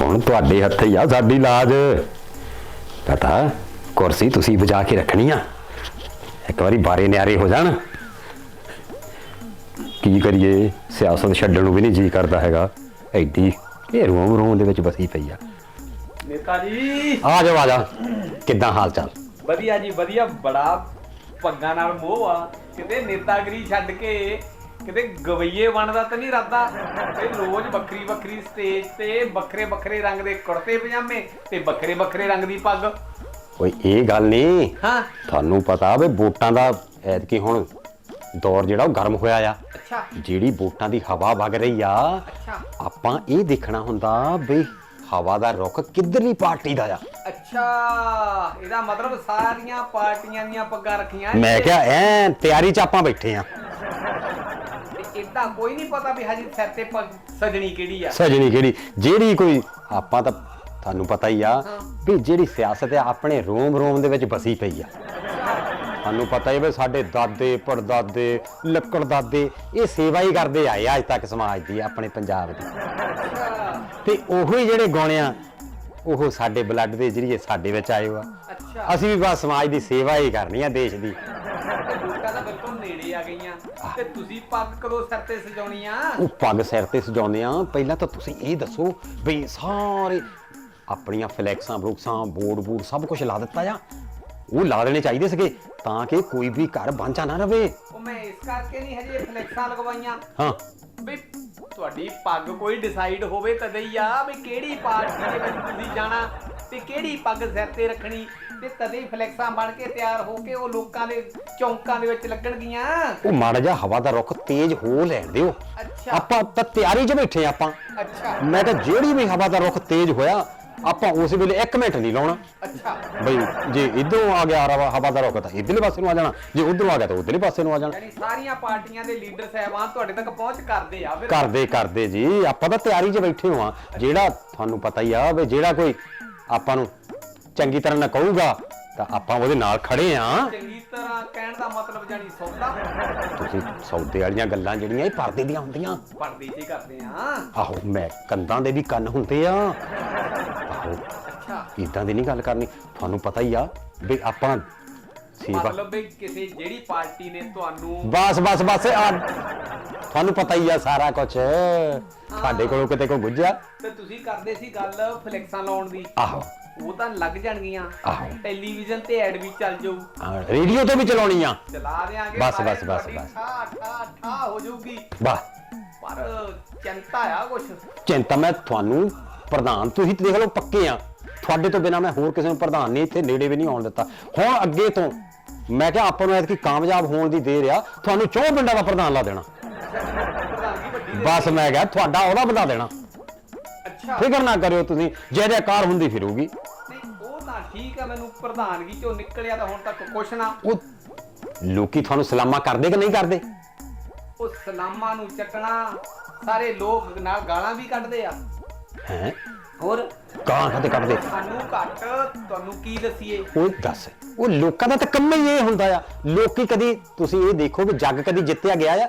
ਹੁਣ ਤੁਹਾਡੇ ਹੱਥੇ ਆ ਸਾਡੀ ਲਾਜ। ਪਤਾ ਕੁਰਸੀ ਤੁਸੀਂ ਬਚਾ ਕੇ ਰੱਖਣੀ ਆ। ਇੱਕ ਵਾਰੀ ਬਾਰੇ ਨਿਆਰੇ ਹੋ ਜਾਣ। ਕੀ ਕਰੀਏ? ਸਿਆਸਤ ਛੱਡਣ ਨੂੰ ਵੀ ਨਹੀਂ ਜੀ ਕਰਦਾ ਹੈਗਾ। ਐਡੀ ਇਹ ਰੋਮ ਰੋਮ ਦੇ ਵਿੱਚ ਬਸੀ ਪਈ ਆ। ਨੇਤਾ ਜੀ। ਆ ਜਾਓ ਆ ਜਾ ਕਿੱਦਾਂ ਹਾਲ ਚਾਲ? ਵਧੀਆ ਜੀ ਵਧੀਆ। ਬੜਾ ਪੱਗਾਂ ਨਾਲ ਮੋਹ ਆ। ਕਿਤੇ ਨੇਤਾਗਰੀ ਛੱਡ ਕੇ ਕਿਤੇ ਗਵਈਏ ਬਣਦਾ ਤਾਂ ਨਹੀਂ ਰੱਦਾ। ਤੇ ਰੋਜ਼ ਵੱਖਰੀ ਵੱਖਰੀ ਸਟੇਜ ਤੇ ਵੱਖਰੇ ਵੱਖਰੇ ਰੰਗ ਦੇ ਕੁੜਤੇ ਪਜਾਮੇ ਤੇ ਵੱਖਰੇ ਵੱਖਰੇ ਰੰਗ ਦੀ ਪੱਗ। ਓਏ ਇਹ ਗੱਲ ਨਹੀਂ। ਹਾਂ। ਤੁਹਾਨੂੰ ਪਤਾ ਵੀ ਵੋਟਾਂ ਦਾ ਐਤਕੀ ਹੁਣ ਦੌਰ ਜਿਹੜਾ ਉਹ ਗਰਮ ਹੋਇਆ ਆ। ਅੱਛਾ। ਜਿਹੜੀ ਵੋਟਾਂ ਦੀ ਹਵਾ ਵਗ ਰਹੀ ਆ ਅੱਛਾ। ਆਪਾਂ ਇਹ ਦੇਖਣਾ ਹੁੰਦਾ ਵੀ ਹਵਾ ਦਾ ਰੁਖ ਕਿੱਧਰਲੀ ਪਾਰਟੀ ਦਾ ਆ। ਅੱਛਾ ਇਹਦਾ ਮਤਲਬ ਸਾਰੀਆਂ ਪਾਰਟੀਆਂ ਦੀਆਂ ਪੱਗਾਂ ਰੱਖੀਆਂ। ਮੈਂ ਕਿਹਾ ਐ ਤਿਆਰੀ 'ਚ ਆਪਾਂ ਬੈਠੇ ਆ। ਇਦਾਂ ਕੋਈ ਨਹੀਂ ਪਤਾ ਵੀ ਹਜੇ ਸਿਰ ਤੇ ਪੱਗ ਸਜਣੀ ਕਿਹੜੀ ਆ। ਸਜਣੀ ਕਿਹੜੀ? ਜਿਹੜੀ ਕੋਈ ਆਪਾਂ ਤਾਂ ਤੁਹਾਨੂੰ ਪਤਾ ਹੀ ਆ ਵੀ ਜਿਹੜੀ ਸਿਆਸਤ ਆ ਆਪਣੇ ਰੋਮ ਰੋਮ ਦੇ ਵਿੱਚ ਬਸੀ ਪਈ ਆ। ਤੁਹਾਨੂੰ ਪਤਾ ਹੀ ਵੀ ਸਾਡੇ ਦਾਦੇ ਪੜਦਾਦੇ ਲੱਕੜ ਦਾਦੇ ਇਹ ਸੇਵਾ ਹੀ ਕਰਦੇ ਆਏ ਆ ਅੱਜ ਤੱਕ ਸਮਾਜ ਦੀ ਆਪਣੇ ਪੰਜਾਬ ਦੀ। ਤੇ ਉਹੀ ਜਿਹੜੇ ਗੁਣ ਆ ਉਹ ਸਾਡੇ ਬਲੱਡ ਦੇ ਜਰੀਏ ਸਾਡੇ ਵਿੱਚ ਆਏ ਹੋ ਆ। ਅੱਛਾ। ਅਸੀਂ ਵੀ ਬਸ ਸਮਾਜ ਦੀ ਸੇਵਾ ਹੀ ਕਰਨੀ ਆ ਦੇਸ਼ ਦੀ ਤੇ ਵੋਟਾਂ ਤਾਂ ਬਿਲਕੁਲ ਨੇੜੇ ਆ ਗਈਆਂ ਤੇ ਤੁਸੀਂ ਪੱਗ ਕਦੋਂ ਸਿਰ ਤੇ ਸਜਾਉਣੀ ਆ? ਉਹ ਪੱਗ ਸਿਰ ਤੇ ਸਜਾਉਂਦੇ ਆ। ਪਹਿਲਾਂ ਤਾਂ ਤੁਸੀਂ ਇਹ ਦੱਸੋ ਵੀ ਸਾਰੇ ਆਪਣੀਆਂ ਫਲੈਕਸਾਂ ਬਰੂਕਸਾਂ ਬੋਰਡ ਬੂਡ ਸਭ ਕੁਝ ਲਾ ਦਿੱਤਾ ਆ। ਉਹ ਲਾ ਦੇਣੇ ਚਾਹੀਦੇ ਸੀਗੇ ਤਾਂ ਕਿ ਕੋਈ ਵੀ ਘਰ ਬਾਂਝਾ ਨਾ ਰਵੇ। ਉਹ ਮੈਂ ਇਸ ਕਰਕੇ ਨਹੀਂ ਹਜੇ ਫਲੈਕਸਾਂ ਲਗਵਾਈਆਂ। ਹਾਂ। ਵੀ ਤੁਹਾਡੀ ਪੱਗ ਕੋਈ ਡਿਸਾਈਡ ਹੋਵੇ ਤਦੇ ਹੀ ਆ ਵੀ ਕਿਹੜੀ ਪਾਰਟੀ ਦੇ ਵਿੱਚ ਤੁਸੀਂ ਜਾਣਾ ਤੇ ਕਿਹੜੀ ਪੱਗ ਸਿਰ ਤੇ ਰੱਖਣੀ। ਤੇ ਤਦੇ ਹੀ ਫਲੈਕਸਾਂ ਬਣ ਕੇ ਤਿਆਰ ਹੋ ਕੇ ਉਹ ਲੋਕਾਂ ਦੇ ਚੌਂਕਾਂ ਦੇ ਵਿੱਚ ਲੱਗਣਗੀਆਂ। ਉਹ ਮਾੜਾ ਜਿਹਾ ਹਵਾ ਦਾ ਰੁਖ ਤੇਜ਼ ਹੋ ਲੈਣ ਦਿਓ। ਅੱਛਾ। ਆਪਾਂ ਤਾਂ ਤਿਆਰੀ 'ਚ ਬੈਠੇ ਆ ਆਪਾਂ। ਅੱਛਾ। ਮੈਂ ਤਾਂ ਜਿਹੜੀ ਵੀ ਹਵਾ ਦਾ ਰੁਖ ਤੇਜ਼ ਹੋਇਆ ਆਪਾਂ ਉਸ ਵੇਲੇ 1 ਮਿੰਟ ਨਹੀਂ ਲਾਉਣਾ। ਅੱਛਾ। ਬਈ ਜੇ ਇਧਰੋਂ ਆ ਗਿਆ ਹਵਾ ਹਵਾ ਦਾ ਰੁਖ ਤਾਂ ਇਧਰਲੇ ਪਾਸੇ ਨੂੰ ਆ ਜਾਣਾ। ਜੇ ਉਧਰੋਂ ਆ ਗਿਆ ਤਾਂ ਉਧਰਲੇ ਪਾਸੇ ਨੂੰ ਆ ਜਾਣਾ। ਯਾਨੀ ਸਾਰੀਆਂ ਪਾਰਟੀਆਂ ਦੇ ਲੀਡਰ ਸਾਹਿਬਾਨ ਤੁਹਾਡੇ ਤੱਕ ਪਹੁੰਚ ਕਰਦੇ ਆ ਫਿਰ। ਕਰਦੇ ਕਰਦੇ ਜੀ। ਆਪਾਂ ਤਾਂ ਤਿਆਰੀ 'ਚ ਬੈਠੇ ਹਾਂ ਜਿਹੜਾ ਤੁਹਾਨੂੰ ਪਤਾ ਹੀ ਆ ਵੀ ਜਿਹੜਾ ਕੋਈ ਆਪਾਂ ਨੂੰ ਚੰਗੀ ਤਰ੍ਹਾਂ ਨਾ ਕਹੂਗਾ ਤਾਂ ਆਪਾਂ ਉਹਦੇ ਨਾਲ ਖੜੇ ਆ। ਚੰਗੀ ਤਰ੍ਹਾਂ ਕਹਿਣ ਦਾ ਮਤਲਬ ਜਾਨੀ ਸੌਦਾ। ਤੁਸੀਂ ਸੌਦੇ ਵਾਲੀਆਂ ਗੱਲਾਂ ਜਿਹੜੀਆਂ ਇਹ ਪਰਦੇ ਦੀਆਂ ਹੁੰਦੀਆਂ। ਪਰਦੇ ਤੇ ਕਰਦੇ ਆ। ਆਹੋ ਮੈਂ ਕੰਦਾਂ ਦੇ ਵੀ ਕੰਨ ਹੁੰਦੇ ਆ। ਆਹੋ ਅੱਛਾ। ਇਦਾਂ ਦੀ ਨਹੀਂ ਗੱਲ ਕਰਨੀ। ਤੁਹਾਨੂੰ ਪਤਾ ਹੀ ਆ ਵੀ ਆਪਾਂ ਸੇਵਾ ਮਤਲਬ ਵੀ ਕਿਸੇ ਜਿਹੜੀ ਪਾਰਟੀ ਨੇ ਤੁਹਾਨੂੰ ਬਸ ਬਸ ਬਸ ਆ। ਤੁਹਾਨੂੰ ਪਤਾ ਹੀ ਆ ਸਾਰਾ ਕੁਝ ਸਾਡੇ ਕੋਲੋਂ ਕਿਤੇ ਕੋਈ ਗੁੱਜਿਆ ਤੇ ਤੁਸੀਂ ਕਰਦੇ ਸੀ ਗੱਲ ਫਲੈਕਸਾਂ ਲਾਉਣ ਦੀ। ਆਹੋ। ਉਹ ਤਾਂ ਲੱਗ ਜਾਣਗੀਆਂ। ਆਹੋ। ਟੈਲੀਵਿਜ਼ਨ ਤੇ ਐਡ ਵੀ ਚੱਲ ਜਾਊ। ਹਾਂ, ਰੇਡੀਓ ਤੇ ਵੀ ਚਲਾਉਣੀ ਆ। ਚਲਾ ਦੇਾਂਗੇ ਬਸ, ਬਸ, ਬਸ, ਬਸ। ਠਾ ਠਾ ਠਾ ਹੋ ਜਾਊਗੀ। ਵਾਹ। ਪਰ ਚਿੰਤਾ ਆ ਕੁਛ। ਚਿੰਤਾ ਮੈਂ ਤੁਹਾਨੂੰ ਪ੍ਰਧਾਨ ਤੁਸੀਂ ਤੇ ਦੇਖ ਲਓ ਪੱਕੇ ਆ। ਤੁਹਾਡੇ ਤੋਂ ਬਿਨਾ ਮੈਂ ਹੋਰ ਕਿਸੇ ਨੂੰ ਪ੍ਰਧਾਨ ਨਹੀਂ ਇੱਥੇ ਨੇੜੇ ਵੀ ਨਹੀਂ ਆਉਣ ਦਿੱਤਾ। ਹੁਣ ਅੱਗੇ ਤੋਂ ਮੈਂ ਕਿਹਾ ਆਪਾਂ ਨੂੰ ਐਤਕੀ ਕਾਮਯਾਬ ਹੋਣ ਦੀ ਦੇਰ ਆ ਤੁਹਾਨੂੰ ਚੌਂ ਪਿੰਡਾਂ ਦਾ ਪ੍ਰਧਾਨ ਲਾ ਦੇਣਾ। ਪ੍ਰਧਾਨਗੀ ਵੱਡੀ ਦੇ ਬਸ ਮੈਂ ਕਿਹਾ ਤੁਹਾਡਾ ਉਹਦਾ ਬਣਾ ਦੇਣਾ। ਫਿਕਰ ਨਾ ਕਰਿਓ ਤੁਸੀਂ ਜਿਹਦੇ ਕਾਰ ਹੁੰਦੀ ਫਿਰੂਗੀ। ਨਹੀਂ ਉਹ ਤਾਂ ਠੀਕ ਆ ਮੈਨੂੰ ਪ੍ਰਧਾਨਗੀ ਚੋਂ ਨਿਕਲਿਆ ਤਾਂ ਹੁਣ ਤੱਕ ਕੁਛ ਨਾ। ਉਹ ਲੋਕੀ ਤੁਹਾਨੂੰ ਸਲਾਮਾ ਕਰਦੇ ਕਿ ਨਹੀਂ ਕਰਦੇ? ਉਹ ਸਲਾਮਾਂ ਨੂੰ ਚੱਟਣਾ ਸਾਰੇ ਲੋਕ ਨਾਲ ਗਾਲਾਂ ਵੀ ਕੱਢਦੇ ਆ। ਹੈ? ਹੋਰ? ਕਾਂ ਕਦੇ ਕੱਢਦੇ? ਸਾਨੂੰ ਘੱਟ ਤੁਹਾਨੂੰ ਕੀ ਦਸੀਏ? ਉਹ ਦੱਸ ਉਹ ਲੋਕਾਂ ਦਾ ਤਾਂ ਕੰਮ ਹੀ ਇਹ ਹੁੰਦਾ ਆ। ਲੋਕੀ ਕਦੀ ਤੁਸੀਂ ਇਹ ਦੇਖੋ ਕਿ ਜੱਗ ਕਦੀ ਜਿੱਤਿਆ ਗਿਆ ਆ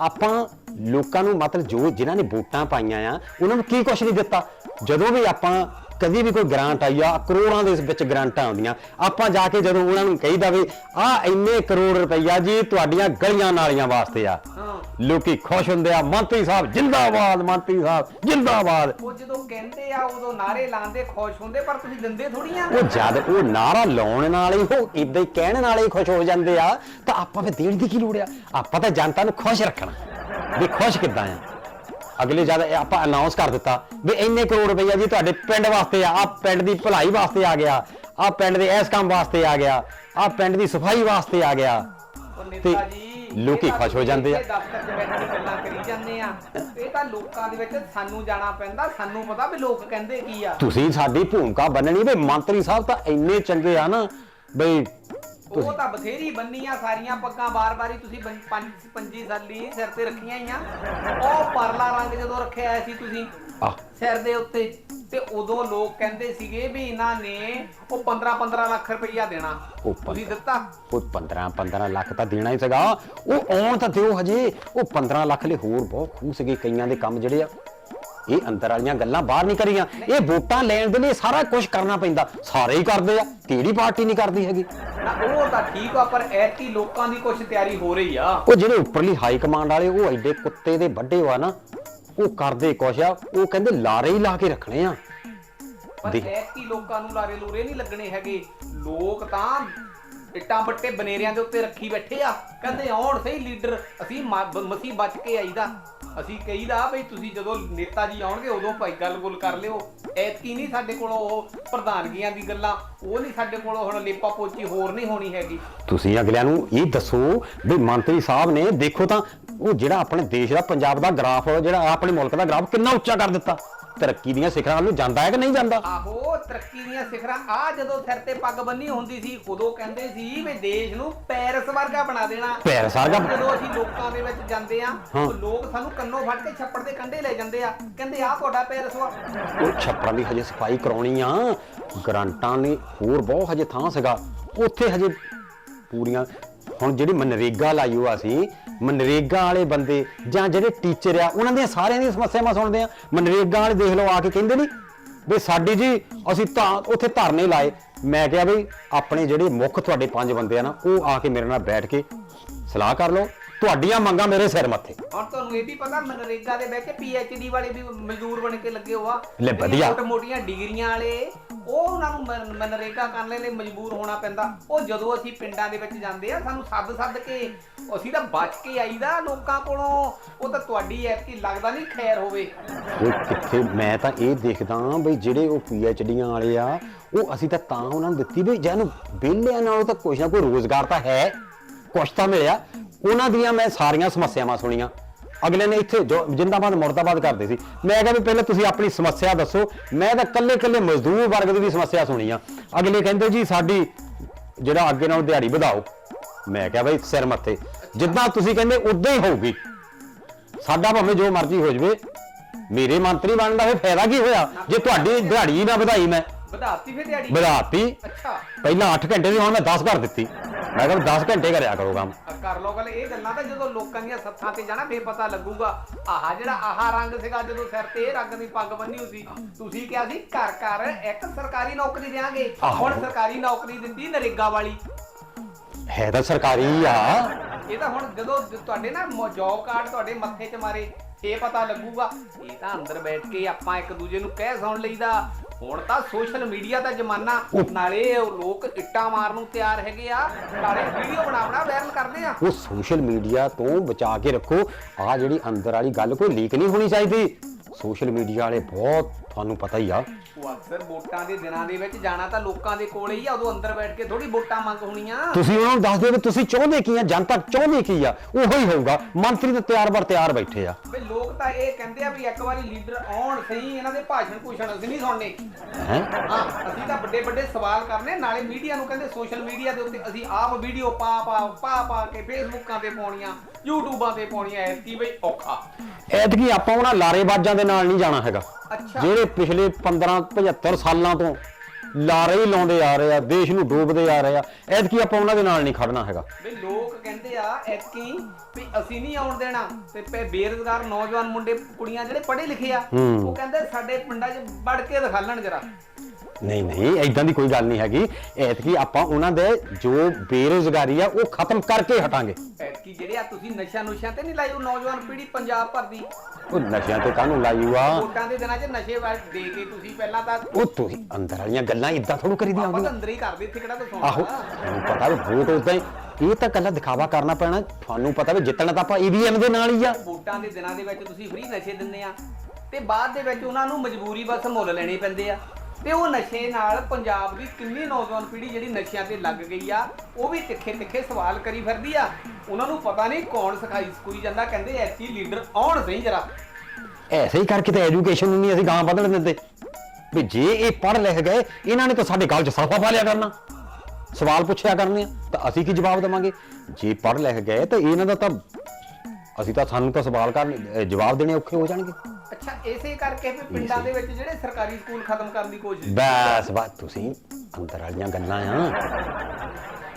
ਆਪਾਂ ਲੋਕਾਂ ਨੂੰ ਮਤਲਬ ਜੋ ਜਿਨ੍ਹਾਂ ਨੇ ਵੋਟਾਂ ਪਾਈਆਂ ਆ, ਉਹਨਾਂ ਨੂੰ ਕੀ ਕੁਛ ਨਹੀਂ ਦਿੱਤਾ? ਜਦੋਂ ਵੀ ਆਪਾਂ ਕਦੀ ਵੀ ਕੋਈ ਗ੍ਰਾਂਟ ਆਈ ਆ ਕਰੋੜਾਂ ਦੇ ਵਿੱਚ ਗ੍ਰਾਂਟਾਂ ਆਉਂਦੀਆਂ। ਆਪਾਂ ਜਾ ਕੇ ਜਦੋਂ ਉਹਨਾਂ ਨੂੰ ਕਹੀਦਾ ਵੀ ਆ ਇੰਨੇ ਕਰੋੜ ਰੁਪਈਆ ਜੀ ਤੁਹਾਡੀਆਂ ਗਲੀਆਂ ਨਾਲੀਆਂ ਵਾਸਤੇ ਆ। ਲੋਕੀ ਖੁਸ਼ ਹੁੰਦੇ ਆ। ਮੰਤਰੀ ਸਾਹਿਬ ਜਿੰਦਾਬਾਦ ਮੰਤਰੀ ਸਾਹਿਬ ਜਿੰਦਾਬਾਦ। ਉਹ ਜਦੋਂ ਕਹਿੰਦੇ ਆ ਉਦੋਂ ਨਾਰੇ ਲਾਉਂਦੇ ਖੁਸ਼ ਹੁੰਦੇ ਪਰ ਤੁਸੀਂ ਦਿੰਦੇ ਥੋੜੀ ਆ। ਉਹ ਜਦ ਉਹ ਨਾਰਾ ਲਾਉਣ ਨਾਲ ਹੀ ਉਹ ਇਦਾਂ ਹੀ ਕਹਿਣ ਨਾਲ ਹੀ ਖੁਸ਼ ਹੋ ਜਾਂਦੇ ਆ ਤਾਂ ਆਪਾਂ ਫਿਰ ਦੇਣ ਦੀ ਕੀ ਲੋੜ ਆ? ਆਪਾਂ ਤਾਂ ਜਨਤਾ ਨੂੰ ਖੁਸ਼ ਰੱਖਣਾ। ਵੀ ਖੁਸ਼ ਕਿੱਦਾਂ ਆ? ਅਗਲੇ ਜਦ ਆਪਾਂ ਅਨਾਉਂਸ ਕਰ ਦਿੱਤਾ ਵੀ ਇੰਨੇ ਕਰੋੜ ਰੁਪਈਆ ਜੀ ਤੁਹਾਡੇ ਪਿੰਡ ਵਾਸਤੇ ਆ ਆ ਪਿੰਡ ਦੀ ਭਲਾਈ ਵਾਸਤੇ ਆ ਗਿਆ ਆ ਪਿੰਡ ਦੇ ਇਸ ਕੰਮ ਵਾਸਤੇ ਆ ਗਿਆ ਆ ਪਿੰਡ ਦੀ ਸਫ਼ਾਈ ਵਾਸਤੇ ਆ ਗਿਆ। ਤੇ ਲੋਕੀ ਖੁਸ਼ ਹੋ ਜਾਂਦੇ ਆ। ਇੱਥੇ ਦਫ਼ਤਰ 'ਚ ਬੈਠ ਕੇ ਗੱਲਾਂ ਕਰੀ ਜਾਂਦੇ ਆ। ਇਹ ਤਾਂ ਲੋਕਾਂ ਦੇ ਵਿੱਚ ਸਾਨੂੰ ਜਾਣਾ ਪੈਂਦਾ ਸਾਨੂੰ ਪਤਾ ਵੀ ਲੋਕ ਕਹਿੰਦੇ ਕੀ ਆ। ਤੁਸੀਂ ਸਾਡੀ ਭੂਮਿਕਾ ਬੰਨਣੀ ਵੀ ਮੰਤਰੀ ਸਾਹਿਬ ਤਾਂ ਇੰਨੇ ਚੰਗੇ ਆ ਨਾ ਬਈ ਉਹ ਤਾਂ ਬਥੇਰੀ ਬੰਨੀ ਆ ਸਾਰੀਆਂ ਪੱਗਾਂ ਬਾਰ-ਬਾਰੀ ਤੁਸੀਂ ਬੰ- ਪੰਜ ਪੰਜੀ ਸਾਲੀ ਸਿਰ ਤੇ ਰੱਖੀਆਂ ਹੀ ਆ ਉਹ ਪਰਲਾ ਰੰਗ ਜਦੋਂ ਰੱਖਿਆ ਹੋਇਆ ਸੀ ਤੁਸੀਂ ਆ ਸਿਰ ਦੇ ਉੱਤੇ ਤੇ ਉਦੋਂ ਲੋਕ ਕਹਿੰਦੇ ਸੀਗੇ ਵੀ ਇਹਨਾਂ ਨੇ ਉਹ 15-15 ਲੱਖ ਰੁਪਈਆ ਦੇਣਾ। ਉਹ ਤੁਸੀਂ ਦਿੱਤਾ? ਉਹ 15 15 ਲੱਖ ਤਾਂ ਦੇਣਾ ਹੀ ਸੀਗਾ। ਉਹ ਆਉਣ ਤਾਂ ਦਿਓ ਹਜੇ। ਉਹ 15 ਲੱਖ ਲਈ ਹੋਰ ਬਹੁਤ ਖੂਹ ਸੀਗੇ ਕਈਆਂ ਦੇ ਕੰਮ ਜਿਹੜੇ ਆ। ਇਹ ਅੰਦਰ ਵਾਲੀਆਂ ਗੱਲਾਂ ਬਾਹਰ ਨਹੀਂ ਕਰੀਆਂ। ਇਹ ਵੋਟਾਂ ਲੈਣ ਦੇ ਲਈ ਸਾਰਾ ਕੁਝ ਕਰਨਾ ਪੈਂਦਾ। ਸਾਰੇ ਹੀ ਕਰਦੇ ਆ ਕਿਹੜੀ ਪਾਰਟੀ ਨਹੀਂ ਕਰਦੀ ਹੈਗੀ? ਨਾ ਉਹ ਤਾਂ ਠੀਕ ਆ ਪਰ ਐਤੀ ਲੋਕਾਂ ਦੀ ਕੁਝ ਤਿਆਰੀ ਹੋ ਰਹੀ ਆ। ਉਹ ਜਿਹੜੇ ਉੱਪਰਲੀ ਹਾਈ ਕਮਾਂਡ ਵਾਲੇ ਉਹ ਐਡੇ ਕੁੱਤੇ ਦੇ ਵੱਡੇ ਵਾ ਨਾ ਉਹ ਕਰਦੇ ਕੁਛ ਆ ਉਹ ਕਹਿੰਦੇ ਲਾਰੇ ਹੀ ਲਾ ਕੇ ਰੱਖਣੇ ਆ। ਪਰ ਦੇਖ। ਐਤੀ ਲੋਕਾਂ ਨੂੰ ਲਾਰੇ ਲੂਰੇ ਨਹੀਂ ਲੱਗਣੇ ਹੈਗੇ। ਲੋਕ ਤਾਂ ਇੱਟਾਂ ਬੱਟੇ ਬਨੇਰਿਆਂ ਦੇ ਉੱਤੇ ਰੱਖੀ ਬੈਠੇ ਆ। ਕਹਿੰਦੇ ਆਉਣ ਸਹੀ ਲੀਡਰ ਅਸੀਂ ਮ- ਬਚ ਕੇ ਆਈਦਾ। ਅਸੀਂ ਕਹੀਦਾ ਬਈ ਤੁਸੀਂ ਜਦੋਂ ਨੇਤਾ ਜੀ ਆਉਣਗੇ, ਉਦੋਂ ਭਾਈ ਗੱਲ-ਗੁੱਲ ਕਰ ਲਿਓ। ਐਤਕੀ ਨਹੀਂ ਸਾਡੇ ਕੋਲ ਉਹ ਪ੍ਰਧਾਨਗੀਆਂ ਦੀ ਗੱਲਾਂ, ਉਹ ਨਹੀਂ ਸਾਡੇ ਕੋਲ ਹੁਣ ਲੇਪਾ ਪੋਚੀ ਹੋਰ ਨਹੀਂ ਹੋਣੀ ਹੈਗੀ। ਤੁਸੀਂ ਅਗਲਿਆਂ ਨੂੰ ਇਹ ਦੱਸੋ ਵੀ ਮੰਤਰੀ ਸਾਹਿਬ ਨੇ, ਦੇਖੋ ਤਾਂ ਉਹ ਜਿਹੜਾ ਆਪਣੇ ਦੇਸ਼ ਦਾ, ਪੰਜਾਬ ਦਾ ਗ੍ਰਾਫ, ਜਿਹੜਾ ਆਪਣੇ ਮੁਲਕ ਦਾ ਗ੍ਰਾਫ ਕਿੰਨਾ ਉੱਚਾ ਕਰ ਦਿੱਤਾ। ਤਰੱਕੀ ਦੀਆਂ ਸਿਖਰਾਂ ਵੱਲ ਨੂੰ ਜਾਂਦਾ ਹੈ ਕਿ ਨਹੀਂ ਜਾਂਦਾ? ਆਹੋ ਤਰੱਕੀ ਦੀਆਂ ਸਿਖਰਾਂ। ਆ ਜਦੋਂ ਸਿਰ ਤੇ ਪੱਗ ਬੰਨੀ ਹੁੰਦੀ ਸੀ ਉਦੋਂ ਕਹਿੰਦੇ ਸੀ ਵੀ ਦੇਸ਼ ਨੂੰ ਪੈਰਿਸ ਵਰਗਾ ਬਣਾ ਦੇਣਾ। ਪੈਰਿਸ ਵਰਗਾ? ਜਦੋਂ ਅਸੀਂ ਲੋਕਾਂ ਦੇ ਵਿੱਚ ਜਾਂਦੇ ਆ ਹਾਂ। ਉਹ ਲੋਕ ਸਾਨੂੰ ਕੰਨੋਂ ਫੜ ਕੇ ਛੱਪੜ ਦੇ ਕੰਢੇ ਲੈ ਜਾਂਦੇ ਆ। ਕਹਿੰਦੇ ਆ ਤੁਹਾਡਾ ਪੈਰਿਸ ਵਾ। ਉਹ ਛੱਪੜਾਂ ਦੀ ਹਜੇ ਸਫ਼ਾਈ ਕਰਾਉਣੀ ਆ। ਗਰੰਟਾਂ ਨੇ ਹੋਰ ਬਹੁਤ ਹਜੇ ਥਾਂ ਸੀਗਾ। ਉੱਥੇ ਹਜੇ ਪੂਰੀਆਂ ਹੁਣ ਜਿਹੜੀ ਮਨਰੇਗਾ ਲਾਈ ਹੋਆ ਸੀ ਮਨਰੇਗਾ ਵਾਲੇ ਬੰਦੇ ਜਾਂ ਜਿਹੜੇ ਟੀਚਰ ਆ ਉਹਨਾਂ ਦੀਆਂ ਸਾਰਿਆਂ ਦੀਆਂ ਸਮੱਸਿਆਵਾਂ ਸੁਣਦੇ ਆ। ਮਨਰੇਗਾ ਵਾਲੇ ਦੇਖ ਲਓ ਆ ਕੇ ਕਹਿੰਦੇ ਨਹੀਂ ਵੀ ਸਾਡੀ ਜੀ ਅਸੀਂ ਤਾਂ ਉੱਥੇ ਧਰਨੇ ਲਾਏ। ਮੈਂ ਕਿਹਾ ਬਈ ਆਪਣੇ ਜਿਹੜੇ ਮੁੱਖ ਤੁਹਾਡੇ ਪੰਜ ਬੰਦੇ ਆ ਨਾ ਉਹ ਆ ਕੇ ਮੇਰੇ ਨਾਲ ਬੈਠ ਕੇ ਸਲਾਹ ਕਰ ਲਓ। ਤੁਹਾਡੀਆਂ ਮੰਗਾਂ ਮੇਰੇ ਸਿਰ ਮੱਥੇ। ਹੁਣ ਤੁਹਾਨੂੰ ਇਹ ਵੀ ਪਤਾ ਮਨਰੇਗਾ ਦੇ ਵਿੱਚ ਡੀ ਵਾਲੇ ਵੀ ਮਜ਼ਦੂਰ ਬਣ ਕੇ ਲੱਗੇ ਹੋਆ ਲੈ ਵਧੀਆ। ਮੋਟੀਆਂ ਡਿਗਰੀਆਂ ਵਾਲੇ ਉਹ ਉਹਨਾਂ ਨੂੰ ਮਨ- ਮਨਰੇਗਾ ਕਰਨ ਲਈ ਮਜਬੂਰ ਹੋਣਾ ਪੈਂਦਾ। ਉਹ ਜਦੋਂ ਅਸੀਂ ਪਿੰਡਾਂ ਦੇ ਵਿੱਚ ਜਾਂਦੇ ਆ ਸਾਨੂੰ ਸੱਦ ਸੱਦ ਕੇ ਅਸੀਂ ਤਾਂ ਬਚ ਕੇ ਆਈਦਾ ਲੋਕਾਂ ਕੋਲੋਂ। ਉਹ ਤਾਂ ਤੁਹਾਡੀ ਐਤਕੀ ਲੱਗਦਾ ਨਹੀਂ ਖੈਰ ਹੋਵੇ। ਉਹ ਕਿੱਥੇ, ਮੈਂ ਤਾਂ ਇਹ ਦੇਖਦਾ ਬਈ ਜਿਹੜੇ ਉਹ ਡੀਆਂ ਵਾਲੇ ਆ, ਉਹ ਅਸੀਂ ਤਾਂ ਤਾਂ ਉਹਨਾਂ ਨੂੰ ਦਿੱਤੀ ਵੀ ਜਿਹਨੂੰ ਵਿਹਲਿਆਂ ਨਾਲੋਂ ਤਾਂ ਕੁਛ ਨਾ ਕੋਈ ਰੋਜ਼ਗਾਰ ਤਾਂ ਹੈ। ਕੁਛ ਤਾਂ ਮਿਲਿਆ। ਉਹਨਾਂ ਦੀਆਂ ਮੈਂ ਸਾਰੀਆਂ ਸਮੱਸਿਆਵਾਂ ਸੁਣੀਆਂ। ਅਗਲੇ ਨੇ ਇੱਥੇ ਜੋ ਜਿੰਦਾਬਾਦ, ਮੁਰਦਾਬਾਦ ਕਰਦੇ ਸੀ। ਮੈਂ ਕਿਹਾ ਵੀ ਪਹਿਲਾਂ ਤੁਸੀਂ ਆਪਣੀ ਸਮੱਸਿਆ ਦੱਸੋ। ਮੈਂ ਤਾਂ ਕੱਲੇ ਕੱਲੇ ਮਜ਼ਦੂਰ ਵਰਗ ਦੀ ਵੀ ਸਮੱਸਿਆ ਸੁਣੀ ਆ। ਅਗਲੇ ਕਹਿੰਦੇ ਜੀ, ਸਾਡੀ ਜਿਹੜਾ ਅੱਗੇ ਨਾਲ ਦਿਹਾੜੀ ਵਧਾਓ। ਮੈਂ ਕਿਹਾ ਬਈ, ਸਿਰ ਮੱਥੇ। ਜਿੱਦਾਂ ਤੁਸੀਂ ਕਹਿੰਦੇ, ਉਦਾਂ ਹੀ ਹੋਊਗੀ। ਸਾਡਾ ਭਾਵੇਂ ਜੋ ਮਰਜ਼ੀ ਹੋ ਜਵੇ, ਮੇਰੇ ਮੰਤਰੀ ਬਣਨ ਦਾ ਫਾਇਦਾ ਕੀ ਹੋਇਆ? ਜੇ ਤੁਹਾਡੀ ਦਿਹਾੜੀ ਨਾ ਵਧਾਈ ਮੈਂ। ਵਧਾਤੀ ਫੇ ਦਿਹਾੜੀ। ਵਧਾਤੀ। ਅੱਛਾ। ਪਹਿਲਾਂ 8 ਘੰਟੇ ਦੀ ਹੁਣ ਮੈਂ 10 ਕਰ ਦਿੱਤੀ। ਮੈਂ ਕਿਹਾ 10 ਘੰਟੇ ਕਰਿਆ ਕਰੋ ਕੰਮ। ਕਰ ਲੋ ਗੱਲ ਇਹ ਗੱਲਾਂ ਤਾਂ ਜਦੋਂ ਲੋਕਾਂ ਦੀਆਂ ਸੱਥਾਂ ਤੇ ਜਾਣਾ ਫੇਰ ਪਤਾ ਲੱਗੂਗਾ। ਆਹ ਜਿਹੜਾ ਆਹ ਰੰਗ ਸੀਗਾ ਜਦੋਂ ਸਿਰ ਤੇ ਇਹ ਰੰਗ ਦੀ ਪੱਗ ਬੰਨੀ ਸੀ ਤੁਸੀਂ ਕਿਹਾ ਸੀ ਘਰ ਘਰ ਇੱਕ ਸਰਕਾਰੀ ਨੌਕਰੀ ਦੇਾਂਗੇ। ਹੁਣ ਸਰਕਾਰੀ ਨੌਕਰੀ ਦਿੰਦੀ ਨਰੇਗਾ ਵਾਲੀ। ਹੈ ਤਾਂ ਸਰਕਾਰੀ ਆ। ਇਹ ਤਾਂ ਹੁਣ ਜਦੋਂ ਤੁਹਾਡੇ ਨਾ ਜੌਬ ਕਾਰਡ ਤੁਹਾਡੇ ਮੱਥੇ 'ਚ ਮਾਰੇ ਇਹ ਪਤਾ ਲੱਗੂਗਾ। ਇਹ ਤਾਂ ਅੰਦਰ ਬੈਠ ਕੇ ਆਪਾਂ ਇੱਕ ਦੂਜੇ ਨੂੰ ਕਹਿ ਸੁਣ ਲਈਦਾ। ਹੁਣ ਤਾਂ ਸੋਸ਼ਲ ਮੀਡੀਆ ਦਾ ਜ਼ਮਾਨਾ, ਨਾਲੇ ਉਹ ਲੋਕ ਇੱਟਾਂ ਮਾਰਨ ਨੂੰ ਤਿਆਰ ਹੈਗੇ ਆ। ਨਾਲੇ ਵੀਡੀਓ ਬਣਾ ਬਣਾ ਵਾਇਰਲ ਕਰਦੇ ਆ। ਉਹ ਸੋਸ਼ਲ ਮੀਡੀਆ ਤੋਂ ਬਚਾ ਕੇ ਰੱਖੋ। ਆ ਜਿਹੜੀ ਅੰਦਰ ਵਾਲੀ ਗੱਲ, ਕੋਈ ਲੀਕ ਨਹੀਂ ਹੋਣੀ ਚਾਹੀਦੀ। ਸੋਸ਼ਲ ਮੀਡੀਆ ਵਾਲੇ ਬਹੁਤ ਤੁਹਾਨੂੰ ਪਤਾ ਹੀ ਆ। ਉਹ ਅਕਸਰ ਵੋਟਾਂ ਦੇ ਦਿਨਾਂ ਦੇ ਵਿੱਚ ਜਾਣਾ ਤਾਂ ਲੋਕਾਂ ਦੇ ਕੋਲੇ ਹੀ ਆ ਉਦੋਂ ਅੰਦਰ ਬੈਠ ਕੇ ਥੋੜੀ ਵੋਟਾਂ ਮੰਗ ਹੋਣੀਆਂ। ਤੁਸੀਂ ਉਹਨਾਂ ਨੂੰ ਦੱਸ ਦਿਓ ਵੀ ਤੁਸੀਂ ਚਾਹੁੰਦੇ ਕੀ ਆ ਜਨਤਾ ਚਾਹੁੰਦੀ ਕੀ ਆ ਉਹੋ ਹੀ ਹੋਊਗਾ। ਮੰਤਰੀ ਤਾਂ ਤਿਆਰ ਬਰ ਤਿਆਰ ਬੈਠੇ ਆ। ਵੀ ਲੋਕ ਤਾਂ ਇਹ ਕਹਿੰਦੇ ਆ ਵੀ ਇੱਕ ਵਾਰੀ ਲੀਡਰ ਆਉਣ ਸਹੀ ਇਹਨਾਂ ਦੇ ਭਾਸ਼ਣ ਭੂਸ਼ਣ ਅਸੀਂ ਨਹੀਂ ਸੁਣਨੇ। ਹੈ? ਹਾਂ ਅਸੀਂ ਤਾਂ ਵੱਡੇ ਵੱਡੇ ਸਵਾਲ ਕਰਨੇ ਨਾਲੇ ਮੀਡੀਆ ਨੂੰ ਕਹਿੰਦੇ ਸੋਸ਼ਲ ਮੀਡੀਆ ਦੇ ਉੱਤੇ ਅਸੀਂ ਆਪ ਵੀਡੀਓ ਪਾ ਪਾ ਪਾ ਪਾ ਕੇ ਫੇਸਬੁੱਕਾਂ ਤੇ ਪਾਉਣੀਆਂ ਯੂਟਿਊਬਾਂ ਤੇ ਪਾਉਣੀਆਂ ਐ ਕੀ ਬਈ ਔਖਾ। ਐਤਕੀ ਆਪਾਂ ਉਹਨਾਂ ਲਾਰੇਬਾਜ਼ਾਂ ਦੇ ਨਾਲ ਨਹੀਂ ਜਾਣਾ ਹੈਗਾ। ਅੱਛਾ। ਜਿਹੜੇ ਪਿਛਲੇ 15 75 ਸਾਲਾਂ ਤੋਂ ਲਾਰੇ ਹੀ ਲਾਉਂਦੇ ਆ ਰਹੇ ਆ ਦੇਸ਼ ਨੂੰ ਡੋਬਦੇ ਆ ਰਹੇ ਆ। ਐਤਕੀ ਆਪਾਂ ਉਹਨਾਂ ਦੇ ਨਾਲ ਨਹੀਂ ਖੜਨਾ ਹੈਗਾ। ਵੀ ਲੋਕ ਕਹਿੰਦੇ ਆ ਐਤਕੀ ਵੀ ਅਸੀਂ ਨਹੀਂ ਆਉਣ ਦੇਣਾ। ਤੇ ਪੇ ਬੇਰੁਜ਼ਗਾਰ ਨੌਜਵਾਨ ਮੁੰਡੇ ਕੁੜੀਆਂ ਜਿਹੜੇ ਪੜ੍ਹੇ ਲਿਖੇ ਆ। ਉਹ ਕਹਿੰਦੇ ਸਾਡੇ ਪਿੰਡਾਂ 'ਚ ਵੜ ਕੇ ਦਿਖਾਲਣ ਜਰਾ। ਨਹੀਂ ਨਹੀਂ ਐਦਾਂ ਦੀ ਕੋਈ ਗੱਲ ਨਹੀਂ ਹੈਗੀ। ਐਤਕੀ ਆਪਾਂ ਉਹਨਾਂ ਦੇ ਜੋ ਬੇਰੋਜ਼ਗਾਰੀ ਆ ਉਹ ਖਤਮ ਕਰਕੇ ਹਟਾਂਗੇ। ਐਤਕੀ ਜਿਹੜੇ ਆ ਤੁਸੀਂ ਨਸ਼ਾ ਨੁਸ਼ਿਆਂ ਤੇ ਨਹੀਂ ਲਾਈ ਉਹ ਨੌਜਵਾਨ ਪੀੜ੍ਹੀ ਪੰਜਾਬ ਭਰ ਦੀ? ਉਹ ਨਸ਼ਿਆਂ ਤੇ ਕਾਹਨੂੰ ਲਾਈ ਆ? ਵੋਟਾਂ ਦੇ ਦਿਨਾਂ 'ਚ ਨਸ਼ੇ ਵੱਲ ਦੇ ਕੇ ਤੁਸੀਂ ਪਹਿਲਾਂ ਤਾਂ ਉਹ ਤੁਸੀਂ ਅੰਦਰ ਵਾਲੀਆਂ ਗੱਲਾਂ ਇਦਾਂ ਥੋੜੂ ਕਰੀਦੀਆਂ ਆਪਾਂ ਤਾਂ ਹੁੰਦੀਆਂ ਅੰਦਰ ਹੀ ਕਰਦੇ ਇੱਥੇ ਕਿਹੜਾ ਕੋਈ ਆਹੋ ਤੁਹਾਨੂੰ ਪਤਾ ਵੀ ਵੋਟ ਉਦਾਂ ਹੀ ਇਹ ਤਾਂ ਕੱਲਾ ਦਿਖਾਵਾ ਕਰਨਾ ਪੈਣਾ। ਤੁਹਾਨੂੰ ਪਤਾ ਵੀ ਜਿੱਤਣਾ ਤਾਂ ਆਪਾਂ ਈਵੀਐਮ ਦੇ ਨਾਲ ਹੀ ਆ। ਵੋਟਾਂ ਦੇ ਦਿਨਾਂ ਦੇ ਵਿੱਚ ਤੁਸੀਂ ਫ੍ਰੀ ਨਸ਼ੇ ਦਿੰਦੇ ਆ। ਤੇ ਬਾਅਦ ਦੇ ਵਿੱਚ ਉਹਨਾਂ ਨੂੰ ਮਜਬੂਰੀ ਬਸ ਮੁੱਲ ਲੈਣੇ ਪੈਂਦੇ ਆ। ਤੇ ਉਹ ਨਸ਼ੇ ਨਾਲ ਪੰਜਾਬ ਦੀ ਕਿੰਨੀ ਨੌਜਵਾਨ ਪੀੜ੍ਹੀ ਜਿਹੜੀ ਨਸ਼ਿਆਂ ਤੇ ਲੱਗ ਗਈ ਆ, ਉਹ ਵੀ ਤਿੱਖੇ ਤਿੱਖੇ ਸਵਾਲ ਕਰੀ ਫਿਰਦੀ ਆ। ਉਹਨਾਂ ਨੂੰ ਪਤਾ ਨਹੀਂ ਕੌਣ ਸਿਖਾਈ ਸਕੂਈ ਜਾਂਦਾ, ਕਹਿੰਦੇ ਐਸੀ ਲੀਡਰ ਆਉਣ ਸਹੀ ਜਰਾ। ਐਸੇ ਹੀ ਕਰਕੇ ਤਾਂ ਐਜੂਕੇਸ਼ਨ ਨੂੰ ਨਹੀਂ ਅਸੀਂ ਗਾਂ ਵਧਣ ਦਿੰਦੇ। ਵੀ ਜੇ ਇਹ ਪੜ੍ਹ ਲਿਖ ਗਏ, ਇਹਨਾਂ ਨੇ ਤਾਂ ਸਾਡੇ ਗੱਲ 'ਚ ਸਾਫਾ ਪਾ ਲਿਆ ਕਰਨਾ। ਸਵਾਲ ਪੁੱਛਿਆ ਕਰਨੇ ਆ, ਤਾਂ ਅਸੀਂ ਕੀ ਜਵਾਬ ਦੇਵਾਂਗੇ? ਜੇ ਪੜ੍ਹ ਲਿਖ ਗਏ ਤਾਂ ਇਹਨਾਂ ਦਾ ਤਾਂ ਅਸੀਂ ਤਾਂ ਸਾਨੂੰ ਤਾਂ ਸਵਾਲ ਕਰਨ ਜਵਾਬ ਦੇਣੇ ਔਖੇ ਹੋ ਜਾਣਗੇ। ਅੱਛਾ ਇਸੇ ਕਰਕੇ ਵੀ ਪਿੰਡਾਂ ਦੇ ਵਿੱਚ ਜਿਹੜੇ ਸਰਕਾਰੀ ਸਕੂਲ ਖਤਮ ਕਰਨ ਦੀ ਕੋਸ਼ਿਸ਼ ਬਸ ਬਸ ਤੁਸੀਂ ਅੰਦਰ ਵਾਲੀਆਂ ਗੱਲਾਂ ਆ।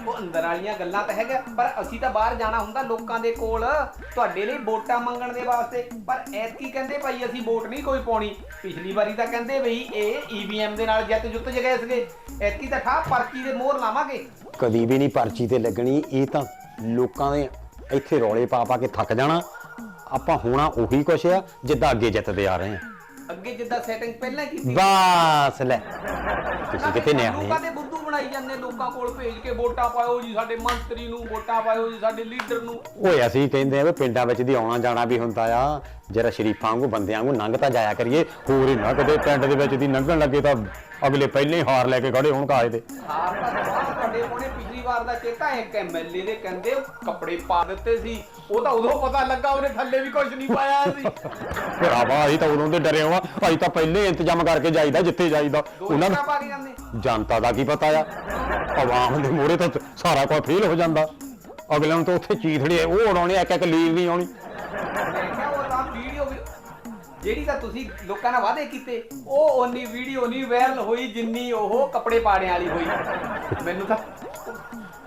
ਉਹ ਅੰਦਰ ਵਾਲੀਆਂ ਗੱਲਾਂ ਤਾਂ ਹੈਗਾ ਪਰ ਅਸੀਂ ਤਾਂ ਬਾਹਰ ਜਾਣਾ ਹੁੰਦਾ ਲੋਕਾਂ ਦੇ ਕੋਲ। ਤੁਹਾਡੇ ਲਈ ਵੋਟਾਂ ਮੰਗਣ ਦੇ ਵਾਸਤੇ। ਪਰ ਐਤਕੀ ਕਹਿੰਦੇ ਭਾਈ ਅਸੀਂ ਵੋਟ ਨਹੀਂ ਕੋਈ ਪਾਉਣੀ। ਪਿਛਲੀ ਵਾਰੀ ਤਾਂ ਕਹਿੰਦੇ ਬਈ ਇਹ ਈਵੀਐਮ ਦੇ ਨਾਲ ਜਿੱਤ ਜੁੱਤ ਜਗਏ ਸੀਗੇ। ਐਤਕੀ ਤਾਂ ਠਾ ਪਰਚੀ ਦੇ ਮੋਹਰ ਲਾਵਾਂਗੇ। ਕਦੀ ਵੀ ਨਹੀਂ ਪਰਚੀ ਤੇ ਲੱਗਣੀ। ਇਹ ਤਾਂ ਲੋਕਾਂ ਦੇ ਇੱਥੇ ਰੌਲੇ ਪਾ ਪਾ ਕੇ ਥੱਕ ਜਾਣਾ। ਆਪਾਂ ਹੋਣਾ ਉਹੀ ਕੁਛ ਆ ਜਿੱਦਾਂ ਅੱਗੇ ਜਿੱਤਦੇ ਆ ਰਹੇ ਆ। ਅੱਗੇ ਜਿੱਦਾਂ ਸੈਟਿੰਗ ਪਹਿਲਾਂ ਕੀਤੀ। ਬਸ ਲੈ। ਤੁਸੀਂ ਕਿਤੇ ਨਿਆਣੇ? ਲੋਕਾਂ ਦੇ ਬੁੱਧੂ ਬਣਾਈ ਜਾਂਦੇ ਲੋਕਾਂ ਕੋਲ ਭੇਜ ਕੇ ਵੋਟਾਂ ਪਾਇਓ ਜੀ ਸਾਡੇ ਮੰਤਰੀ ਨੂੰ ਵੋਟਾਂ ਪਾਇਓ ਜੀ ਸਾਡੇ ਲੀਡਰ ਨੂੰ। ਓਏ ਅਸੀਂ ਕਹਿੰਦੇ ਆ ਵੀ ਪਿੰਡਾਂ ਵਿੱਚ ਦੀ ਆਉਣਾ ਜਾਣਾ ਵੀ ਹੁੰਦਾ ਆ। ਜਰਾ ਸ਼ਰੀਫਾਂ ਵਾਂਗੂ ਬੰਦਿਆਂ ਵਾਂਗੂ ਲੰਘ ਤਾਂ ਜਾਇਆ ਕਰੀਏ ਹੋਰ ਹੀ ਨਾ ਕਦੇ ਪਿੰਡ ਦੇ ਵਿੱਚ ਦੀ ਲੰਘਣ ਲੱਗੇ ਤਾਂ ਅਗਲੇ ਪਹਿਲੇ ਹੀ ਹਾਰ ਲੈ ਕੇ ਖੜੇ ਹੋਣ ਕਾਜ ਦੇ। ਹਾਰ ਤਾਂ ਪਿਛਲੀ ਵਾਰ ਦਾ ਚੇਤਾ ਇੱਕ ਐਮਐਲਏ ਦੇ ਕਹਿੰਦੇ ਕੱਪੜੇ ਪਾ ਦਿੱਤੇ ਸੀ ਉਹ ਤਾਂ ਉਦੋਂ ਪਤਾ ਲੱਗਾ ਉਹਨੇ ਥੱਲੇ ਵੀ ਕੁਝ ਨਹੀਂ ਪਾਇਆ ਸੀ। ਭਰਾਵਾ ਅਸੀਂ ਤਾਂ ਉਦੋਂ ਦੇ ਡਰੇ ਹਾਂ ਅਸੀਂ ਤਾਂ ਪਹਿਲੇ ਇੰਤਜ਼ਾਮ ਕਰਕੇ ਜਾਈਦਾ ਜਿੱਥੇ ਜਾਈਦਾ। ਉਹਨਾਂ ਨੂੰ ਪਾ ਕੇ ਜਾਂਦੇ ਜਨਤਾ ਦਾ ਕੀ ਪਤਾ ਆ? ਆਵਾਮ ਦੇ ਮੋਹਰੇ ਤਾਂ ਸਾਰਾ ਕੁਝ ਫੇਲ ਹੋ ਜਾਂਦਾ। ਅਗਲੇ ਨੂੰ ਤਾਂ ਉੱਥੇ ਚੀਥੜੇ ਉਹ ਉਡਾਉਣੇ ਇੱਕ ਇੱਕ ਲੀਲ ਨਹੀਂ ਆਉਣੀ। ਜਿਹੜੀ ਤਾਂ ਤੁਸੀਂ ਲੋਕਾਂ ਨਾਲ ਵਾਅਦੇ ਕੀਤੇ ਉਹ ਓਨੀ ਵੀਡੀਓ ਨਹੀਂ ਵਾਇਰਲ ਹੋਈ ਜਿੰਨੀ ਉਹ ਕੱਪੜੇ ਪਾੜਿਆਂ ਵਾਲੀ ਹੋਈ। ਮੈਨੂੰ ਤਾਂ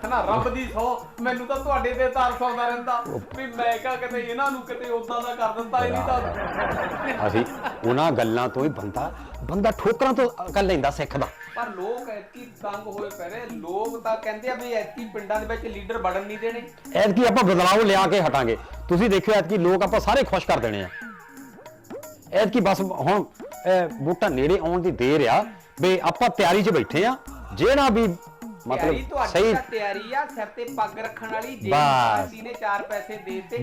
ਹਨਾ ਰੱਬ ਦੀ ਸੌ ਮੈਨੂੰ ਤਾਂ ਤੁਹਾਡੇ ਤੇ ਤਰਸ ਆਉਂਦਾ ਰਹਿੰਦਾ। ਵੀ ਮੈਂ ਕਿਹਾ ਕਿਤੇ ਇਹਨਾਂ ਨੂੰ ਕਿਤੇ ਉਦਾਂ ਦਾ ਕਰ ਦਿੱਤਾ ਇਹ ਨਹੀਂ ਤਾਂ। ਅਸੀਂ ਉਹਨਾਂ ਗੱਲਾਂ ਤੋਂ ਹੀ ਬੰਦਾ ਬੰਦਾ ਠੋਕਰਾਂ ਤੋਂ ਅਕਲ ਲੈਂਦਾ ਸਿੱਖਦਾ ਪਰ ਲੋਕ ਐਤਕੀ ਤੰਗ ਹੋਏ ਪਏ ਨੇ। ਲੋਕ ਤਾਂ ਕਹਿੰਦੇ ਆ ਵੀ ਐਤਕੀ ਪਿੰਡਾਂ ਦੇ ਵਿੱਚ ਲੀਡਰ ਵੜਨ ਨਹੀਂ ਦੇਣੇ। ਐਤਕੀ ਆਪਾਂ ਬਦਲਾਅ ਲਿਆ ਕੇ ਹਟਾਂਗੇ। ਤੁਸੀਂ ਦੇਖਿਓ ਐਤਕੀ ਲੋਕ ਆਪਾਂ ਸਾਰੇ ਖੁਸ਼ ਕਰ ਦੇਣੇ ਆ। ਐਤਕੀ ਬਸ ਹੁਣ ਬੂਟਾ ਨੇੜੇ ਆਉਣ ਦੀ ਦੇਰ ਆ ਵੀ ਆਪਾਂ ਤਿਆਰੀ 'ਚ ਬੈਠੇ ਆ ਜਿਹੜਾ ਵੀ ਮਤਲਬ ਸਹੀ ਤਿਆਰੀ ਆ ਸਿਰ ਤੇ ਪੱਗ ਰੱਖਣ ਵਾਲੀ ਜੇ। ਪਾਰਟੀ ਨੇ ਚਾਰ ਪੈਸੇ ਦੇ ਤੇ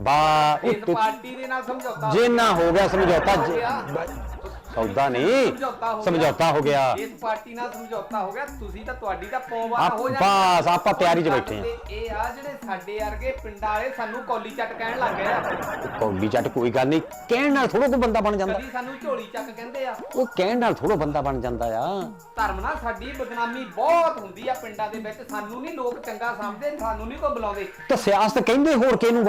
ਬਾ ਇਸ ਪਾਰਟੀ ਦੇ ਨਾਲ ਸਮਝੌਤਾ ਜੇ ਨਾ ਹੋ ਗਿਆ ਸਮਝੌਤਾ ਸੌਦਾ ਨਹੀਂ ਸਮਝੌਤਾ ਹੋ ਗਿਆ। ਸਮਝੌਤਾ ਹੋ ਗਿਆ। ਇਸ ਪਾਰਟੀ ਨਾਲ ਸਮਝੌਤਾ ਹੋ ਗਿਆ ਤੁਸੀਂ ਤਾਂ ਤੁਹਾਡੀ ਤਾਂ ਪੌਵਾ ਆਪ- ਹੋ ਬਸ, ਆਪਾਂ ਤਿਆਰੀ 'ਚ ਬੈਠੇ ਤੇ ਇਹ ਆ ਜਿਹੜੇ ਸਾਡੇ ਵਰਗੇ ਪਿੰਡਾਂ ਵਾਲੇ ਸਾਨੂੰ ਕੌਲੀ ਚੱਟ ਕਹਿਣ ਲੱਗ ਗਏ ਆ। ਕੌਲੀ ਚੱਟ ਕੋਈ ਗੱਲ ਨਹੀਂ ਕਹਿਣ ਨਾਲ ਥੋੜਾ ਕੋ ਬੰਦਾ ਬਣ ਜਾਂਦਾ। ਕਦੀ ਸਾਨੂੰ ਝੋਲੀ ਚੱਕ ਕਹਿੰਦੇ ਆ। ਉਹ ਕਹਿਣ ਨਾਲ ਥੋੜਾ ਬੰਦਾ ਬਣ ਜਾਂਦਾ ਆ। ਧਰਮ ਨਾਲ ਸਾਡੀ ਬਦਨਾਮੀ ਬਹੁਤ ਹੁੰਦੀ ਆ ਪਿੰਡਾਂ ਦੇ ਵਿੱਚ ਸਾਨੂੰ ਨਹੀਂ ਲੋਕ ਚੰਗਾ ਸਮਝਦੇ ਸਾਨੂੰ ਨਹੀਂ ਕੋਈ ਬੁਲਾਉਂਦੇ। ਤਾਂ ਸਿਆਸਤ ਕਹਿੰਦੇ ਹੋਰ ਕਿਹਨੂੰ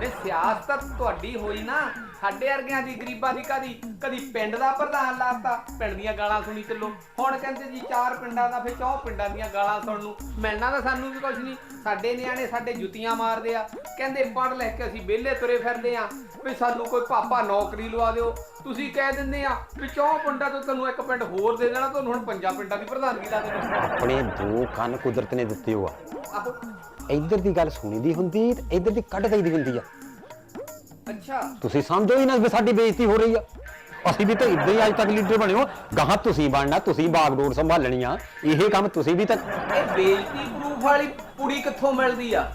ਨੇ ਸਿਆਸਤ ਤੁਹਾਡੀ ਹੋਈ ਨਾ ਸਾਡੇ ਵਰਗਿਆਂ ਦੀ ਗਰੀਬਾਂ ਦੀ ਕਦੀ ਕਦੀ ਪਿੰਡ ਦਾ ਪ੍ਰਧਾਨ ਲਾਤਾ ਪਿੰਡ ਦੀਆਂ ਗਾਲਾਂ ਸੁਣੀ ਚੱਲੋ। ਹੁਣ ਕਹਿੰਦੇ ਜੀ ਚਾਰ ਪਿੰਡਾਂ ਦਾ ਫਿਰ ਚੌ ਪਿੰਡਾਂ ਦੀਆਂ ਗਾਲਾਂ ਸੁਣਨ ਨੂੰ। ਮਿਲਣਾ ਤਾਂ ਸਾਨੂੰ ਵੀ ਕੁਝ ਨਹੀਂ। ਸਾਡੇ ਨਿਆਣੇ ਸਾਡੇ ਜੁੱਤੀਆਂ ਮਾਰਦੇ ਆ। ਕਹਿੰਦੇ ਪੜ੍ਹ ਲੈ ਕੇ ਅਸੀਂ ਵਿਹਲੇ ਤੁਰੇ ਫਿਰਦੇ ਆ। ਵੀ ਸਾਨੂੰ ਕੋਈ ਪਾਪਾ ਨੌਕਰੀ ਲਵਾ ਦਿਓ। ਤੁਸੀਂ ਕਹਿ ਦਿੰਦੇ ਆ ਵੀ ਚੌ ਪਿੰਡਾਂ ਤੋਂ ਤੁਹਾਨੂੰ ਇੱਕ ਪਿੰਡ ਹੋਰ ਦੇ ਦੇਣਾ ਤੁਹਾਨੂੰ ਹੁਣ ਪੰਜਾਂ ਪਿੰਡਾਂ ਦੀ ਪ੍ਰਧਾਨਗੀ ਲਾ ਦੇਣੀ। ਆਪਣੇ ਦੋ ਕੰਨ ਕੁਦਰਤ ਨੇ ਦਿੱਤੇ ਹੋ ਆ ਆਹੋ। ਇੱਧਰ ਦੀ ਗੱਲ ਸੁਣੀ ਦੀ ਹੁੰਦੀ ਤੇ ਇੱਧਰ ਦੀ ਕੱਢ ਦਈਦੀ ਹੁੰਦੀ ਆ। ਅੱਛਾ। ਤੁਸੀਂ ਸਮਝੋ ਹੀ ਨਾ ਵੀ ਸਾਡੀ ਬੇਇੱਜ਼ਤੀ ਹੋ ਰਹੀ ਆ। ਅਸੀਂ ਵੀ ਤਾਂ ਇਦਾਂ ਹੀ ਅੱਜ ਤੱਕ ਲੀਡਰ ਬਣੇ ਹੋ। ਗਾਹਾਂ ਤੁਸੀਂ ਬਣਨਾ ਤੁਸੀਂ ਬਾਗਡੋਰ ਸੰਭਾਲਣੀ ਆ। ਇਹ ਕੰਮ ਤੁਸੀਂ ਵੀ ਤਾਂ ਇਹ ਬੇਇੱਜ਼ਤੀ ਪ੍ਰੂਫ ਵਾਲੀ ਕੁੜੀ ਕਿੱਥੋਂ ਮਿਲਦੀ ਆ?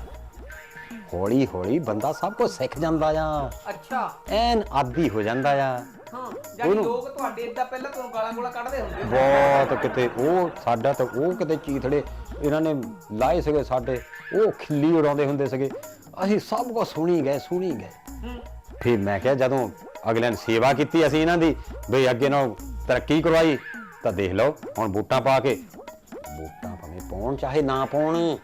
ਹੌਲੀ ਹੌਲੀ ਬੰਦਾ ਸਭ ਕੁਝ ਸਿੱਖ ਜਾਂਦਾ ਆ। ਅੱਛਾ। ਐਨ ਆਦੀ ਹੋ ਜਾਂਦਾ ਆ। ਹਾਂ ਜਾਨੀ ਉਹਨੂੰ- ਲੋਕ ਤੁਹਾਡੇ ਇਦਾਂ ਪਹਿਲਾਂ ਤੁਹਾਨੂੰ ਗਾਲਾਂ ਗੋਲਾ ਕੱਢਦੇ ਹੁੰਦੇ ਸੀ। ਬਹੁਤ ਕਿਤੇ ਉਹ ਸਾਡਾ ਤਾਂ ਉਹ ਕਿਤੇ ਚੀਥੜੇ ਇਹਨਾਂ ਨੇ ਲਾਏ ਸੀਗੇ ਸਾਡੇ। ਉਹ ਖਿੱਲੀ ਉਡਾਉਂਦੇ ਹੁੰਦੇ ਸੀਗੇ। ਅਸੀਂ ਸਭ ਕੁਝ ਸੁਣੀ ਗਏ ਸੁਣੀ ਗਏ। ਹੂੰ। ਫਿਰ ਮੈਂ ਕਿਹਾ ਜਦੋਂ ਅਗਲਿਆਂ ਨੇ ਸੇਵਾ ਕੀਤੀ ਅਸੀਂ ਇਹਨਾਂ ਦੀ, ਬਈ ਅੱਗੇ ਨਾਲ ਤਰੱਕੀ ਕਰਵਾਈ, ਤਾਂ ਦੇਖ ਲਓ, ਹੁਣ ਬੂਟਾਂ ਪਾ ਕੇ। ਵੋਟਾਂ ਭਾਵੇਂ ਪਾਉਣ, ਚਾਹੇ ਨਾ ਪਾਉਣ।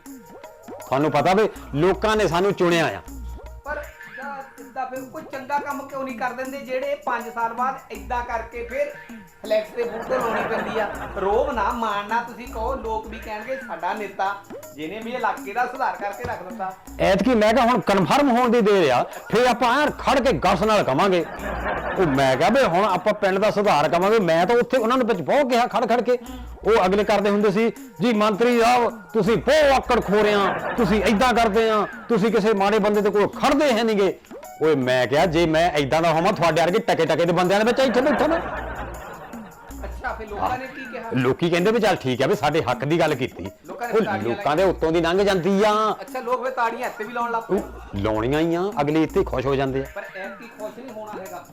ਤੁਹਾਨੂੰ ਪਤਾ ਵੀ ਲੋਕਾਂ ਨੇ ਸਾਨੂੰ ਚੁਣਿਆ ਆ। ਇਦਾਂ ਕੋਈ ਚੰਗਾ ਕੰਮ ਕਿਉਂ ਨਹੀਂ ਕਰ ਦਿੰਦੇ ਜਿਹੜੇ 5 ਸਾਲ ਬਾਅਦ ਇਦਾਂ ਕਰਕੇ ਫਿਰ ਫਲੈਕਸ ਤੇ ਲਾਉਣੀ ਪੈਂਦੀ ਆ। ਰੋਬ ਨਾ ਮਾਣਨਾ ਤੁਸੀਂ ਕਹੋ, ਲੋਕ ਵੀ ਕਹਿਣਗੇ ਸਾਡਾ ਨੇਤਾ ਜਿਹਨੇ ਵੀ ਇਲਾਕੇ ਦਾ ਸੁਧਾਰ ਕਰਕੇ ਰੱਖ ਦਿੱਤਾ। ਐਤਕੀ ਮੈਂ ਕਿਹਾ ਹੁਣ ਕਨਫਰਮ ਹੋਣ ਦੀ ਦੇਰ ਆ, ਫਿਰ ਆਪਾਂ ਐਨ ਖੜ ਕੇ ਗੱਸ ਨਾਲ ਕਵਾਂਗੇ। ਉਹ ਮੈਂ ਕਿਹਾ ਵੀ ਹੁਣ ਆਪਾਂ ਪਿੰਡ ਦਾ ਸੁਧਾਰ ਕਵਾਂਗੇ, ਮੈਂ ਤਾਂ ਉੱਥੇ ਉਹਨਾਂ ਦੇ ਵਿੱਚ ਬਹੁਤ ਕਿਹਾ ਖੜ ਖੜ ਕੇ। ਉਹ ਅਗਲੇ ਕਰਦੇ ਹੁੰਦੇ ਸੀ, ਜੀ ਮੰਤਰੀ ਸਾਹਿਬ, ਤੁਸੀਂ ਬਹੁਤ ਆਕੜ ਖੋਰਿਆਂ ਤੁਸੀਂ ਐਦਾਂ ਕਰਦੇ ਆ, ਤੁਸੀਂ ਕਿਸੇ ਮਾੜੇ ਬੰਦੇ ਦੇ ਕੋਲ ਖੜਦੇ ਹੈ ਨਹੀਂਗੇ ਓਏ ਮੈਂ ਕਿਹਾ ਜੇ ਮੈਂ ਐਦਾਂ ਦਾ ਹੋਵਾਂ ਤੁਹਾਡੇ ਵਰਗੇ ਟਕੇ ਟਕੇ ਦੇ ਬੰਦਿਆਂ ਦੇ ਵਿੱਚ ਇੱਥੇ ਬੈਠਾ ਅੱਛਾ ਫਿਰ ਲੋਕਾਂ ਨੇ ਕੀ ਕਿਹਾ? ਲੋਕੀ ਕਹਿੰਦੇ ਵੀ ਚੱਲ ਠੀਕ ਹੈ ਵੀ ਸਾਡੇ ਹੱਕ ਦੀ ਗੱਲ ਕੀਤੀ। ਲੋਕਾਂ ਨੇ ਉਹ ਤਾੜੀਆਂ ਲੋਕਾਂ ਦੇ ਉੱਤੋਂ ਦੀ ਲੰਘ ਜਾਂਦੀ ਆ। ਅੱਛਾ ਲੋਕ ਫਿਰ ਤਾੜੀਆਂ ਇੱਥੇ ਵੀ ਲਾਉਣ ਲੱਗ ਪਏ। ਉਹ ਲਾਉਣੀਆਂ ਹੀ ਆ ਅਗਲੇ ਇੱਥੇ ਖੁਸ਼ ਹੋ ਜਾਂਦੇ ਆ। ਪਰ ਐਤਕੀ ਖੁਸ਼ ਨਹੀਂ ਹੋਣਾ ਹੈਗਾ।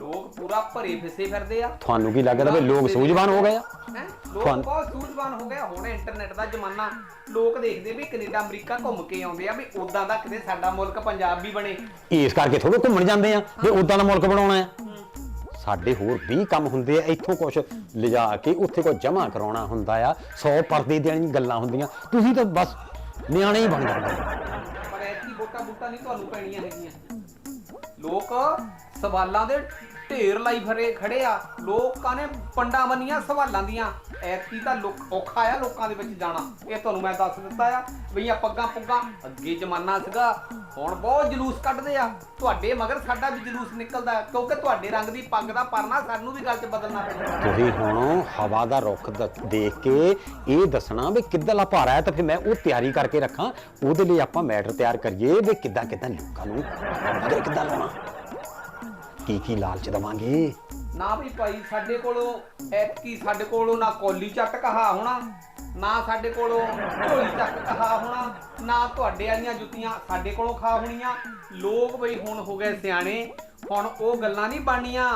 ਲੋਕ ਪੂਰਾ ਭਰੇ ਫਿਸੇ ਫਿਰਦੇ ਆ। ਤੁਹਾਨੂੰ ਕੀ ਲੱਗਦਾ ਵੀ ਲੋਕ ਸੂਝਵਾਨ ਹੋ ਗਏ ਆ? ਹੈਂ? ਲੋਕ ਤੁਹਾਨੂੰ- ਬਹੁਤ ਸੂਝਵਾਨ ਹੋ ਗਏ। ਹੁਣ ਇੰਟਰਨੈਟ ਦਾ ਜ਼ਮਾਨਾ ਲੋਕ ਦੇਖਦੇ ਵੀ ਕੈਨੇਡਾ ਅਮਰੀਕਾ ਘੁੰਮ ਕੇ ਆਉਂਦੇ ਆ ਵੀ ਉਦਾਂ ਦਾ ਕਿਤੇ ਸਾਡਾ ਮੁਲਕ ਪੰਜਾਬ ਵੀ ਬਣੇ। ਇਸ ਕਰਕੇ ਥੋੜਾ ਘੁੰਮਣ ਜਾਂਦੇ ਆ ਵੀ ਉਦਾਂ ਦਾ ਮੁਲਕ ਬਣਾਉਣਾ ਆ। ਸਾਡੇ ਹੋਰ 20 ਕੰਮ ਹੁੰਦੇ ਆ ਇੱਥੋਂ ਕੁਝ ਲਿਜਾ ਕੇ ਉੱਥੇ ਕੁਝ ਜਮ੍ਹਾਂ ਕਰਾਉਣਾ ਹੁੰਦਾ ਆ। 100 ਪਰਦੇ ਦੀਆਂ ਗੱਲਾਂ ਹੁੰਦੀਆਂ। ਤੁਸੀਂ ਤਾਂ ਬਸ ਨਿਆਣੇ ਹੀ ਬਣ ਜਾਂਦੇ ਪਰ ਐਤਕੀ ਵੋਟਾਂ ਵੋਟਾਂ ਨਹੀਂ ਤੁਹਾਨੂੰ ਪੈਣੀਆਂ ਹੈਗੀਆਂ। ਲੋਕ ਸਵਾਲਾਂ ਦੇ ਢੇਰ ਲਾਈ ਫਰੇ ਖੜੇ ਆ। ਲੋਕਾਂ ਨੇ ਪੰਡਾਂ ਬੰਨੀਆਂ ਸਵਾਲਾਂ ਦੀਆਂ। ਐਤੀ ਤਾਂ ਲੋਕ ਔਖਾ ਆ ਲੋਕਾਂ ਦੇ ਵਿੱਚ ਜਾਣਾ। ਇਹ ਤੁਹਾਨੂੰ ਮੈਂ ਦੱਸ ਦਿੱਤਾ ਆ ਵੀ ਆ ਪੱਗਾਂ ਪੁੱਗਾਂ ਅੱਗੇ ਜ਼ਮਾਨਾ ਸੀਗਾ। ਹੁਣ ਬਹੁਤ ਜਲੂਸ ਕੱਢਦੇ ਆ। ਤੁਹਾਡੇ ਮਗਰ ਸਾਡਾ ਵੀ ਜਲੂਸ ਨਿਕਲਦਾ ਹੈ, ਕਿਉਂਕਿ ਤੁਹਾਡੇ ਰੰਗ ਦੀ ਪੱਗ ਦਾ ਪਰਨਾ ਸਾਨੂੰ ਵੀ ਗੱਲ 'ਚ ਬਦਲਣਾ ਪੈਂਦਾ ਤੁਸੀਂ ਹੁਣ ਹਵਾ ਦਾ ਰੁੱਖ ਦ- ਦੇਖ ਕੇ ਇਹ ਦੱਸਣਾ ਵੀ ਕਿੱਦਾਂ ਭਾਰਾ ਹੈ ਤਾਂ ਫਿਰ ਮੈਂ ਉਹ ਤਿਆਰੀ ਕਰਕੇ ਰੱਖਾਂ। ਉਹਦੇ ਲਈ ਆਪਾਂ ਮੈਟਰ ਤਿਆਰ ਕਰੀਏ ਵੀ ਕਿੱਦਾਂ ਕਿੱਦਾਂ ਲੋਕਾਂ ਨੂੰ ਮਗਰ ਕਿੱਦਾਂ ਲਾਉਣਾ। ਕੀ ਕੀ ਲਾਲਚ ਦਵਾਂਗੇ? ਨਾ ਵੀ ਭਾਈ, ਸਾਡੇ ਕੋਲੋਂ ਐਤਕੀ ਸਾਡੇ ਕੋਲੋਂ ਨਾ ਕੋਲੀ ਚੱਟ ਕਹਾ ਹੋਣਾ, ਨਾ ਸਾਡੇ ਕੋਲੋਂ ਢੋਲੀ ਚੱਕ ਕਹਾ ਹੋਣਾ, ਨਾ ਤੁਹਾਡੇ ਵਾਲੀਆਂ ਜੁੱਤੀਆਂ ਸਾਡੇ ਕੋਲੋਂ ਖਾ ਹੋਣੀਆਂ। ਲੋਕ ਬਈ ਹੁਣ ਹੋ ਗਏ ਸਿਆਣੇ, ਹੁਣ ਉਹ ਗੱਲਾਂ ਨਹੀਂ ਬਣੀਆਂ